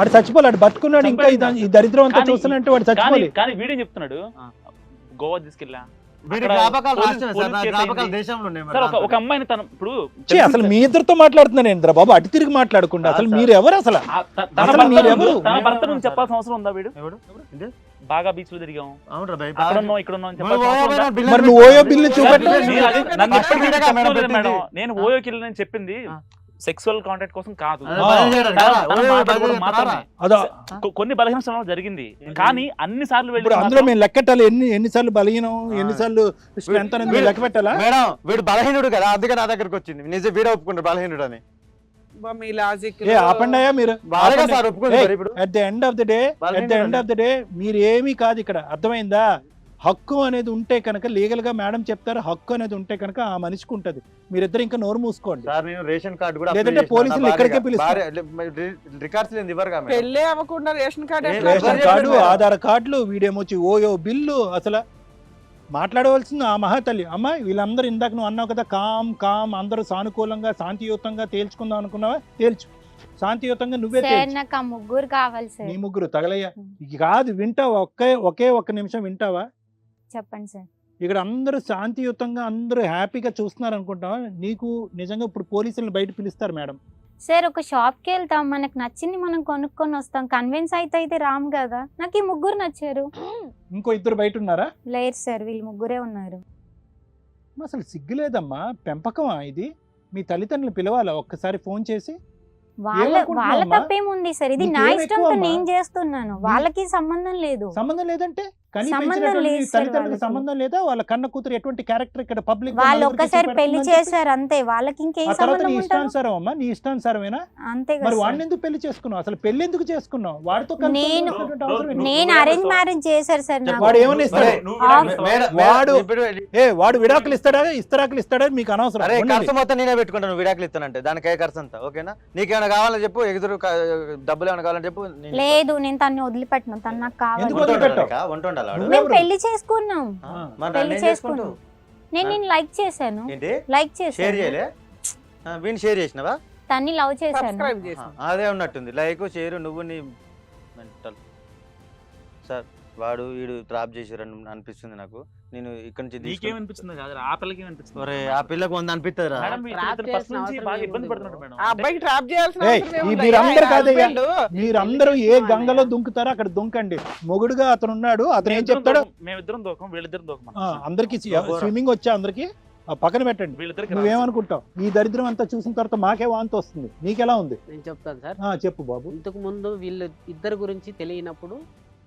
ఆడు చచ్చిపోలే ఆడు బతుకున్నాడు ఇంకా ఈ దరిద్రం అంతా చూస్తున్నట్టు వాడు కానీ చచ్చిపోలే. కానీ వీడే చెప్తున్నాడు. గోవా తీసుకెళ్ళా. వీడి ఒక అమ్మాయిని తను ఇప్పుడు అసలు మీ ఇద్దరితో మాట్లాడుతున్నాను ఏంద్ర బాబు అటు తిరిగి మాట్లాడకుండా. అసలు. మీరు ఎవరు అసలు? తన అసలు భర్త మీరెవరు? తన భర్త మేమెవరు నుంచి చెప్పాల్సిన అవసరం ఉందా వీడు? బాగా బీచ్లో తిరిగాం. అక్కడ ఉన్నాం ఇక్కడ ఉన్నాం ఓయో? బిల్లు చూపెట్టు. నేను. ఓయోకి వెళ్ళి చెప్పింది. సెక్సువల్ కాంటాక్ట్ కోసం కాదు. కొన్ని బలహీన స్థలాలు జరిగింది. కానీ అన్ని సార్లు వెళ్ళి అందులో మేము లెక్క పెట్టాలి ఎన్ని ఎన్నిసార్లు బలహీనం ఆ. ఎన్నిసార్లు స్ట్రెంత్ అనేది మీరు లెక్క పెట్టాలా మేడం వీడు బలహీనుడు కదా. అందుకే నా దగ్గరకు వచ్చింది. నిజం వీడే ఒప్పుకుంటారు బలహీనుడు అని మీ లాజిక్ ఏ మీరు. బాగా సార్ ఇప్పుడు. At the end of the day at the end of the day మీరు ఏమీ కాదు ఇక్కడ. అర్థమైందా? హక్కు అనేది ఉంటే కనుక లీగల్గా మేడం చెప్తారు హక్కు అనేది ఉంటే కనుక ఆ మనిషికి ఉంటది. మీరిద్దరు ఇంకా నోరు మూసుకోండి. సార్ నేను రేషన్ కార్డు కూడా లేదంటే పోలీసులు ఇక్కడికే పిలుస్తారు. రికార్డ్స్ లేదు ఇవ్వరుగా మేడం. పెళ్ళే అవ్వకుండా ration card ration card? Aadhaar కార్డులు వీడేమొచ్చి ఓయో బిల్లు అసలు మాట్లాడవలసింది ఆ మహాతల్లి. అమ్మ వీళ్ళందరూ ఇందాక నువ్వు అన్నావు కదా కామ్ కామ్ అందరూ సానుకూలంగా శాంతియుతంగా తేల్చుకుందాం అనుకున్నావా? తేల్చు. శాంతియుతంగా నువ్వే నాకు ఆ ముగ్గురు కావాలి సార్. నీ ముగ్గురు తగలయ్యా. ఇది కాదు వింటావా? ఒకే ఒకే ఒక్క నిమిషం వింటావా? చెప్పండి సార్. ఇక్కడ అందరూ శాంతియుతంగా అందరూ హ్యాపీగా చూస్తున్నారు అనుకుంటావా నీకు నిజంగా ఇప్పుడు పోలీసులను బయట పిలుస్తారు మేడం. సార్ ఒక షాప్కి వెళ్తాం. మనకు నచ్చింది మనం కొనుక్కొని వస్తాం. కన్విన్స్ అయితే అయితే రాము కదా. నాకు ఈ ముగ్గురు నచ్చారు. ఇంకో ఇద్దరు బయట ఉన్నారా? లేరు సార్ వీళ్ళు ముగ్గురే ఉన్నారు. అసలు సిగ్గులేదమ్మా. పెంపకమా ఇది? మీ తల్లిదండ్రులు పిలవాలా? ఒక్కసారి ఫోన్ చేసి? వాళ్ళ వాళ్ళ? తప్పేముంది సార్? ఇది నా ఇష్టంతో? నేను చేస్తున్నాను. వాళ్ళకి సంబంధం లేదు. సంబంధం లేదంటే? కని సంబంధం పెంచినటువంటి లేదు సార్ తల్లిదండ్రులకు. సంబంధం లేదా? వాళ్ళ కన్న కూతురు ఎటువంటి క్యారెక్టర్ ఇక్కడ పబ్లిక్ వాళ్ళు ఒక్కసారి పెళ్ళి చేశారు అంతే. వాళ్ళకి ఇంకేం తర్వాత సంబంధం నీ ఇష్టానుసారం అమ్మా నీ ఇష్టానుసారమేనా? అంతే మరి కదా వాడిని. ఎందుకు పెళ్ళి చేసుకున్నావు? అసలు పెళ్ళి ఎందుకు చేసుకున్నావు? వాడితో నేను-? నేను అరేంజ్ మ్యారేజ్ చేశారు సార్ నాకు. వాడు ఏమని ఇస్తాడు? వాడు- ఏ వాడు విడాకులు ఇస్తాడా? ఇస్తరాకులు ఇస్తాడా? మీకు అనవసరం. అరే. ఖర్చు మొత్తం నేనే పెట్టుకుంటాను నువ్వు విడాకులు ఇస్తానంటే. దానికి ఏ ఖర్చు అంతా? ఓకేనా? నీకేమైనా కావాలని చెప్పు ఎదురు డబ్బులు ఏమైనా కావాలని చెప్పు లేదు నేను తన్ని వదిలిపెట్టను. తను నాకు కావాలి. ఎందుకు వంట వదిలిపెట్టావు? నువ్వు- మేము పెళ్ళి చేసుకున్నాం. పెళ్ళి చేసుకుంటావు? నేను? నేను లైక్ చేశాను. ఏంటి? లైక్ షేర్ చేశాను. చేయలే? ఆ, వీడిని షేర్ చేసినావా? తన్ని లవ్ చేశాను. చేసి అదే ఉన్నట్టుంది. లైక్ షేర్ నువ్వు నీ మెంటల్. సార్ వాడు వీడు ట్రాప్ చేసారని అనిపిస్తుంది నాకు. నేను ఇక్కడ నుంచి తీసుకొని- నీకేమనిపిస్తుంది కాదు ఆ పిల్లకి ఏమనిపిస్తుంది ఒరే ఆ పిల్లకు వంద అనిపిస్తుంది రా? మీరందరూ కాదయ్యా. ఏ గంగలో దుంకుతారో అక్కడ దుంకండి. మొగుడుగా అతను ఉన్నాడు అతను ఏం చెప్తాడు? మేమిద్దరం దూకం వీళ్ళిద్దరం దూకం అందరికి స్విమ్మింగ్ వచ్చా అందరికి? పక్కన పెట్టండి. వీళ్ళిద్దరికి నువ్వేమనుకుంటావు ఈ దరిద్రం అంతా చూసిన తర్వాత మాకే వాంతి వస్తుంది. నీకెలా ఉంది? నేను చెప్తాను సార్. ఆ, చెప్పు బాబు. ఇంతకు ముందు వీళ్ళు ఇద్దరు గురించి తెలియనప్పుడు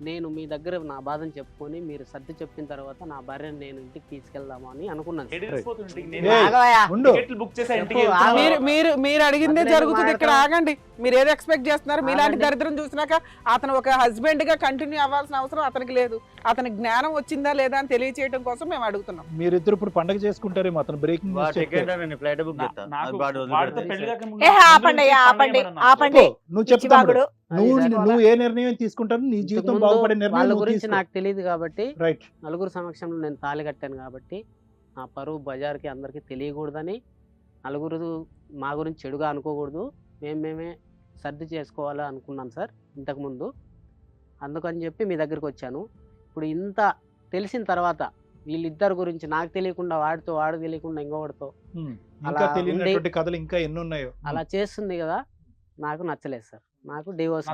నేను మీ దగ్గర నా బాధను చెప్పుకొని మీరు సర్ది చెప్పిన తర్వాత నా భార్యను నేను ఇంటికి తీసుకెళ్దాము అని అనుకున్నాను. మీరు మీరు మీరు అడిగిందే జరుగుతుంది ఇక్కడ. ఆగండి మీరు ఏదో ఎక్స్పెక్ట్ చేస్తున్నారు మీలాంటి. దరిద్రం చూసినాక అతను ఒక హస్బెండ్గా కంటిన్యూ అవ్వాల్సిన అవసరం అతనికి లేదు అతని జ్ఞానం వచ్చిందా లేదా అని తెలియచేయడం కోసం మేము అడుగుతున్నాం మీరిద్దరు ఇప్పుడు పండగ చేసుకుంటారేమో అతను బ్రేకింగ్ ఆపండి ఆపండి. ఆపండి నువ్వు. పిచ్చివాగుడు. నువ్వు. నువ్వు ఏ నిర్ణయం తీసుకుంటావు నీ జీవితం వాళ్ళ గురించి. నాకు తెలియదు కాబట్టి నలుగురు సమక్షంలో నేను తాళి కట్టాను కాబట్టి నా పరువు బజార్కి అందరికీ తెలియకూడదని నలుగురు మా గురించి చెడుగా అనుకోకూడదు. మేము మేమే సర్ది చేసుకోవాలా అనుకున్నాను సార్ ఇంతకుముందు అందుకని చెప్పి మీ దగ్గరికి వచ్చాను. ఇప్పుడు ఇంత తెలిసిన తర్వాత వీళ్ళిద్దరి గురించి నాకు తెలియకుండా వాడితో వాడు తెలియకుండా ఇంకొకటితో ఉమ్. అలా కథలు ఇంకా ఎన్ని ఉన్నాయో అలా చేస్తుంది కదా నాకు నచ్చలేదు సార్. నాకు డివోర్స్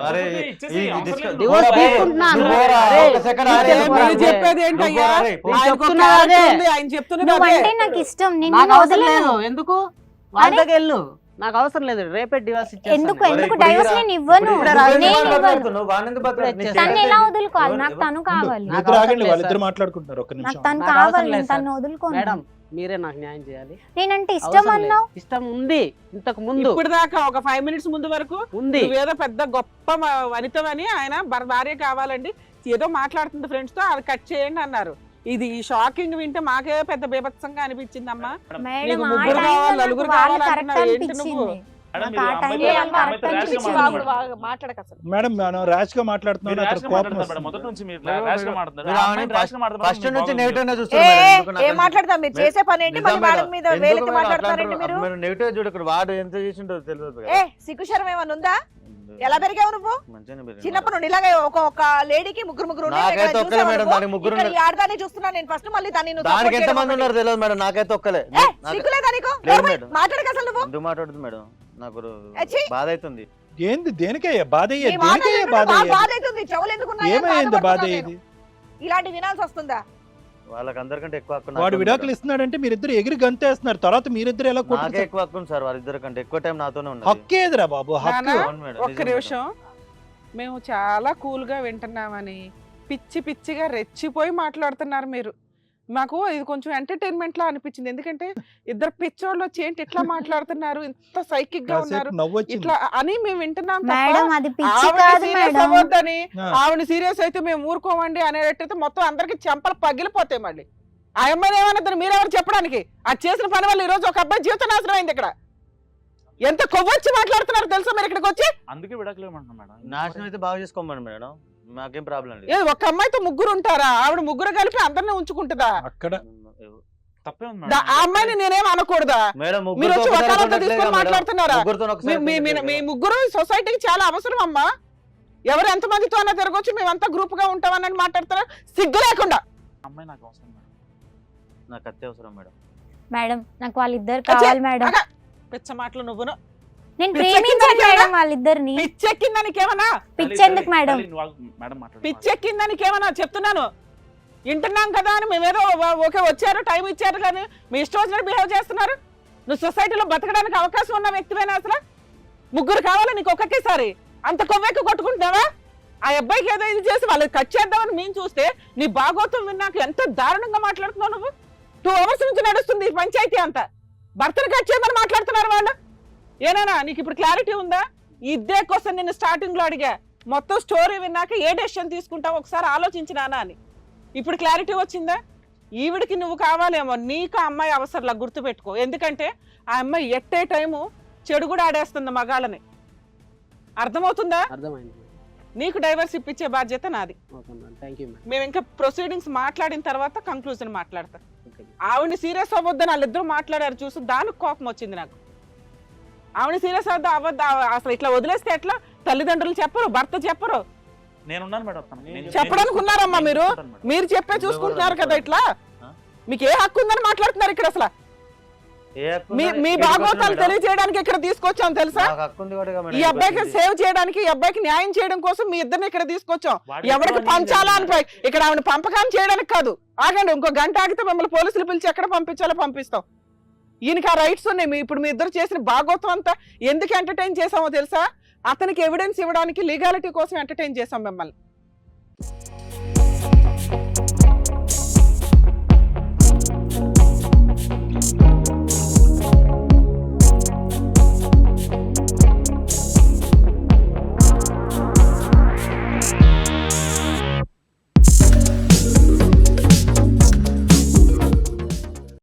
నాకు ఇష్టం ఎందుకు? వాళ్ళకి వెళ్ళు నాకు అవసరం లేదు. రేపే డివోర్స్ ఎందుకు ఎందుకు డైవర్స్ నేను ఇవ్వను? తను. ఎలా వదులుకోవాలి? నాకు తను. కావాలి. నాకు తను కావాలి తను. వదులుకోను. మేడం మీరే నాకు న్యాయం చేయాలి నేనంటే ఇష్టం అవసరం లేదు. అన్నావు ఇష్టం ఉంది ఇంతకు ముందు ఇప్పుడు దాకా ఒక ఫైవ్ మినిట్స్ ముందు వరకు ఉంది నువ్వేదో పెద్ద గొప్ప మ- వనితవని ఆయన భర్- భార్య కావాలండి ఏదో మాట్లాడుతుంది ఫ్రెండ్స్తో అది కట్ చేయండి అన్నారు ఇది ఈ షాకింగ్ వింటే మాకే పెద్ద బీభత్సంగా అనిపించిందమ్మా మేడం నీకు ఆ ముగ్గురు టైంలో కావాలి, నాకు నలుగురు వాళ్ళు కావాలి కరెక్ట్ అంటున్నావు. ఏంటి నువ్వు? అనిపించింది. మేడం. మనం ర్యాష్గా నుంచి ఫస్ట్. నెగిటివ్ ఏ మాట్లాడతాం మీరు చేసే పని ఏంటి? మళ్ళీ. వాళ్ళ మీద వేలెత్తి మాట్లాడతారండి మీరు? వాడు ఎంత చేసిండో తెలియదు ఏ సిగ్గుశరం ఏమన్నా ఉందా? ఎలా పెరిగావు నువ్వు? చిన్నప్పుడు నుండి ఇలాగే ఒక ఒక లేడీకి ముగ్గురు ముగ్గురు నాకైతే ఒక్కలే మేడం? దానికి ముగ్గురు ఆడదాన్ని చూస్తున్నాను నేను ఫస్ట్ మళ్ళీ దాన్ని నువ్వు దానికి ఎంత మంది. ఉన్నారు తెలియదు మేడం నాకైతే ఒక్కలే. సిగ్గులేదా నీకు. మాట్లాడక అసలు నువ్వు? ఎందుకు మాట్లాడుతుంది మేడం? నాకు! బాధ అవుతుంది ఏంది దేనికయ్యా? బాధ దేనికయ్యా బాధ బాధ అవుతుంది చెవులు ఎందుకు ఏమైంది బాధ. ఇలాంటి వినాల్సి వస్తుందా? వాళ్ళకి అందరికంటే ఎక్కువ హక్కు వాడు నాకే ఉంది విడాకులు మేడం. ఇస్తున్నాడంటే మీరిద్దరు ఎగిరి గంతేస్తున్నారు. తర్వాత మీరిద్దరు ఎలా నాకే కొట్టుకుంటారు ఎక్కువ హక్కు ఉంది సార్ వాళ్ళిద్దరి కంటే ఎక్కువ టైం నాతోనే ఉన్నది హక్కేదిరా బాబు హక్కు. నానా, అవును మేడం, ఒక్క నిజం నిమిషం. మేము చాలా కూల్గా వింటున్నామని పిచ్చి పిచ్చిగా రెచ్చిపోయి మాట్లాడుతున్నారు మీరు. మాకు ఇది కొంచెం ఎంటర్టైన్మెంట్ లా అనిపించింది. ఎందుకంటే ఇద్దరు పిచ్చోళ్ళు వచ్చి ఏంటి ఇట్లా మాట్లాడుతున్నారు? ఇంత సైకిక్గా ఉన్నారు. ఇట్లా అని మేము వింటున్నాం తప్ప మేడం అది పిచ్చి ఆవిడ సీరియస్ అయితే మేము ఊరుకోమండి అనేటట్టయితే మొత్తం అందరికి చెంపలు పగిలిపోతాయి మళ్ళీ. ఆ అమ్మాయిని ఏమన్నదని మీరెవరు చెప్పడానికి? అది చేసిన పని వల్ల ఈ రోజు ఒక అబ్బాయి జీవితం నాశనం అయింది ఇక్కడ. ఎంత కొవ్వొచ్చి మాట్లాడుతున్నారు తెలుసా మీరు ఇక్కడికి వచ్చి? అందుకే విడాకులు ఇవ్వమంటున్నా మేడం. నాశనం అయితే బాగా చేసుకోమని మేడం. మాకేం ప్రాబ్లం లేదు. ఒక అమ్మాయితో ముగ్గురు ఉంటారా ఆవిడ ముగ్గురు కలిపి అందరిని ఉంచుకుంటుందా? అక్కడ? తప్పే ఉంది దా- ఆ అమ్మాయిని నేనేం అనకూడదా? మేడం మీరు వచ్చి వకాలతో తీసుకొని. మాట్లాడుతున్నారా? ముగ్గురితో మీ- ఒకసారి మీ- మీ- మీ కొట్టట్లేదు. ముగ్గురు సొసైటీకి చాలా అవసరం అమ్మా. ఎవరు ఎంత మందితో అయినా తిరగొచ్చు మేమంతా గ్రూప్గా ఉంటామని మాట్లాడుతున్నారు? సిగ్గు లేకుండా. అమ్మాయి నాకు అవసరం మేడం. నాకు అత్తే అవసరం మేడం. మేడం నాకు వాళ్ళిద్దరు కావాలి మేడం. పిచ్చ మాటలు నువ్వును. నేను ప్రేమించాను? మేడం వాళ్ళిద్దరిని. పిచ్చెక్కిందా నీకేమన్నా? పిచ్చెందుకు మేడం. తల్లి, నువ్వు ఆగు. మేడం మాట్లాడు పిచ్చెక్కిందా నీకేమన్నా చెప్తున్నాను? వింటున్నాం కదా అని మేమేదో ఓకే వచ్చారు టైం ఇచ్చారు కానీ మీ ఇష్టం వచ్చినట్టు బిహేవ్ చేస్తున్నారు. నువ్వు సొసైటీలో బతకడానికి అవకాశం ఉన్న వ్యక్తివేనా అసలు? ముగ్గురు కావాలి నీకు ఒక్కొక్కసారి అంత కొవ్వెక్కి కొట్టుకుంటున్నావా? ఆ అబ్బాయికి ఏదో ఇది చేసి వాళ్ళకి కట్ చేద్దామని మేము చూస్తే నీ బాగోతం విన్నాక ఎంత దారుణంగా మాట్లాడుతున్నావు నువ్వు? టూ అవర్స్ నుంచి నడుస్తుంది ఈ పంచాయతీ అంతా. భర్తను కట్ చేయమని మాట్లాడుతున్నారు వాళ్ళు. ఏనానా నీకు ఇప్పుడు క్లారిటీ ఉందా? ఇదే కోసం నేను స్టార్టింగ్లో అడిగా. మొత్తం స్టోరీ విన్నాక ఏ డెసిషన్ తీసుకుంటావు? ఒకసారి ఆలోచించినానా అని. ఇప్పుడు క్లారిటీ వచ్చిందా? ఈవిడికి నువ్వు కావాలేమో నీకు ఆ అమ్మాయి అవసరంలా గుర్తుపెట్టుకో. ఎందుకంటే ఆ అమ్మాయి ఎట్టే టైము చెడు కూడా ఆడేస్తుంది మగాళ్ళని. అర్థమవుతుందా? అర్థమైంది. నీకు డైవర్స్ ఇప్పించే బాధ్యత నాది. Okay madam. Thank you madam. మేము ఇంకా ప్రొసీడింగ్స్ మాట్లాడిన తర్వాత కంక్లూజన్ మాట్లాడతా. ఓకే ఆవిడ సీరియస్ అవ్వద్దని వాళ్ళిద్దరూ మాట్లాడారు చూసి దానికి కోపం వచ్చింది నాకు. ఆవిడ సీరియస్ అవ్వద్దు అవ్వద్దు? అసలు ఇట్లా వదిలేస్తే ఎట్లా? తల్లిదండ్రులు చెప్పరు భర్త చెప్పరు. నేనున్నాను మేడం చెప్పడానికి ఉన్నారమ్మా నేను మీరు? మీరు చెప్పే చూసుకుంటున్నారు కదా ఇట్లా? మీకు ఏ హక్కు ఉందని మాట్లాడుతున్నారు ఇక్కడ అసలు? మీ మేడం. తెలియజేయడానికి ఇక్కడ తీసుకొచ్చాం తెలుసా? ఈ అబ్బాయికి సేవ్ చేయడానికి ఈ అబ్బాయికి న్యాయం చేయడం కోసం మీ ఇద్దరిని ఇక్కడ తీసుకొచ్చాం. ఎవరికి పంచాలా అని ఇక్కడ ఆవిడ పంపకాన్ని చేయడానికి కాదు. ఆగండి ఇంకో గంట ఆగితే మిమ్మల్ని పోలీసులు పిలిచి ఎక్కడ పంపించాలో పంపిస్తాం. ఈయనకి ఆ రైట్స్ ఉన్నాయి. మీ ఇప్పుడు మీ ఇద్దరు చేసిన భాగోత్వం అంతా ఎందుకు ఎంటర్టైన్ చేసామో తెలుసా? అతనికి ఎవిడెన్స్ ఇవ్వడానికి లీగాలిటీ కోసం ఎంటర్టైన్ చేసాం మిమ్మల్ని.